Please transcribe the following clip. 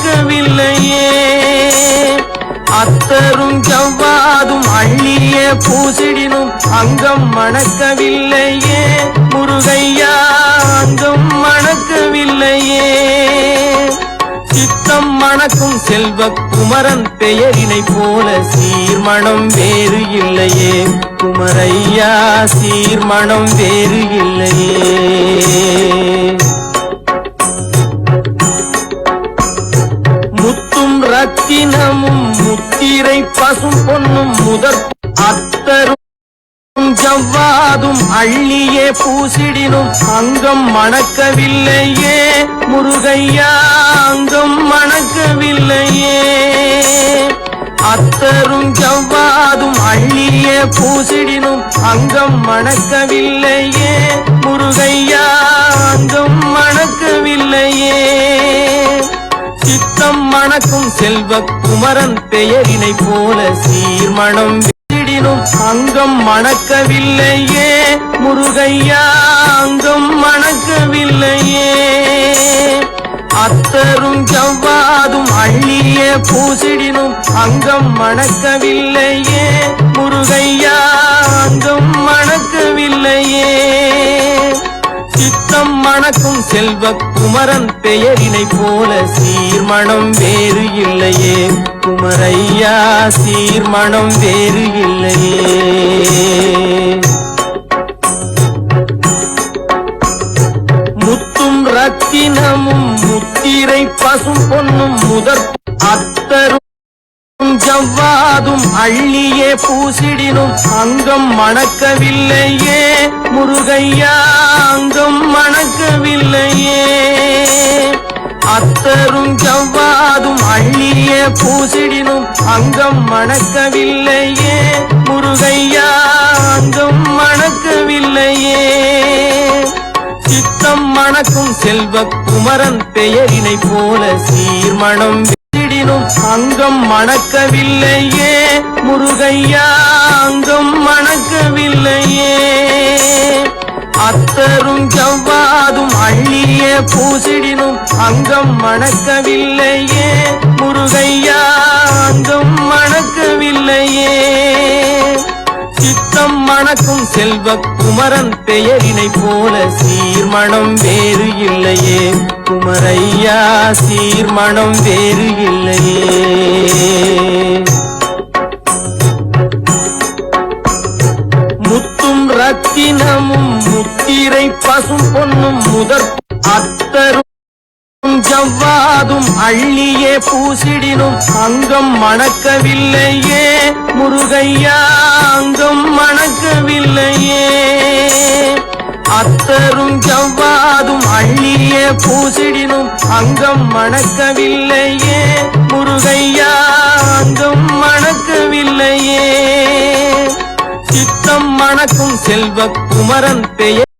மணக்கவில்லையே அத்தரும் ஜவ்வாதும் அள்ளிய பூசிடினும் அங்கம் மணக்கவில்லையே. முருகையா அங்கம் மணக்கவில்லையே. சித்தம் மணக்கும் செல்வ குமரன் பெயரினை போல சீர்மணம் வேறு இல்லையே. குமரையா சீர்மணம் வேறு இல்லையே. ரத்தினமும் முத்திரை பசும் பொன்னும் முதற் அத்தரும் ஜவ்வாதும் அள்ளியே பூசிடினும் அங்கம் மணக்கவில்லையே முருகையா அங்கம் மணக்கவில்லையே. அத்தரும் ஜவ்வாதும் அள்ளியே பூசிடினும் அங்கம் மணக்கவில்லையே முருகையா அங்கம் மணக்கவில்லையே. மணக்கும் செல்வ குமரன் பெயரினை போல சீர்மணம் விடினும் அங்கம் மணக்கவில்லையே. முருகையா அங்கம் மணக்கவில்லையே. அத்தரும் ஜவ்வாதும் அள்ளிய பூசிடினும் அங்கம் மணக்கவில்லையே. முருகையா அங்கம் மணக்கவில்லையே. சித்தம் மணக்கும் செல்வ குமரன் பெயரினை போல சீர்மணம் வேறு இல்லையே. குமரையா சீர்மணம் வேறு இல்லையே. முத்தும் ரத்தினமும் முத்திரை பசும் பொன்னும் முதற் அத்தரும் ஜவ்வாதும் அள்ளியே பூசிடினும் அங்கம் மணக்கவில்லையே. முருகையா அங்கம் பூசிடினும் அங்கம் மணக்கவில்லையே. முருகையா அங்கம் மணக்கவில்லையே. சித்தம் மணக்கும் செல்வ குமரன் பெயரினை போல சீர்மணம் அங்கம் மணக்கவில்லையே. முருகையா அங்கம் அள்ளிய பூசிடினும் அங்கம் மணக்கவில்லையே. முருகையா அங்கம் மணக்கவில்லையே. சித்தம் மணக்கும் செல்வ குமரன் பெயரினை போல சீர்மணம் வேறு இல்லையே. குமரையா சீர்மணம் வேறு இல்லையே. ரத்தினமும் முத்திரை பசும் பொன்னும் முதற் அத்தரும் ஜவ்வாதும் அள்ளியே பூசிடினும் அங்கம் மணக்கவில்லையே முருகையா அங்கம் மணக்கவில்லையே. அத்தரும் ஜவ்வாதும் அள்ளியே பூசிடினும் அங்கம் மணக்கவில்லையே முருகையா அங்கம் மணக்கவில்லை சித்தம் செல்வ குமரன் பெயர்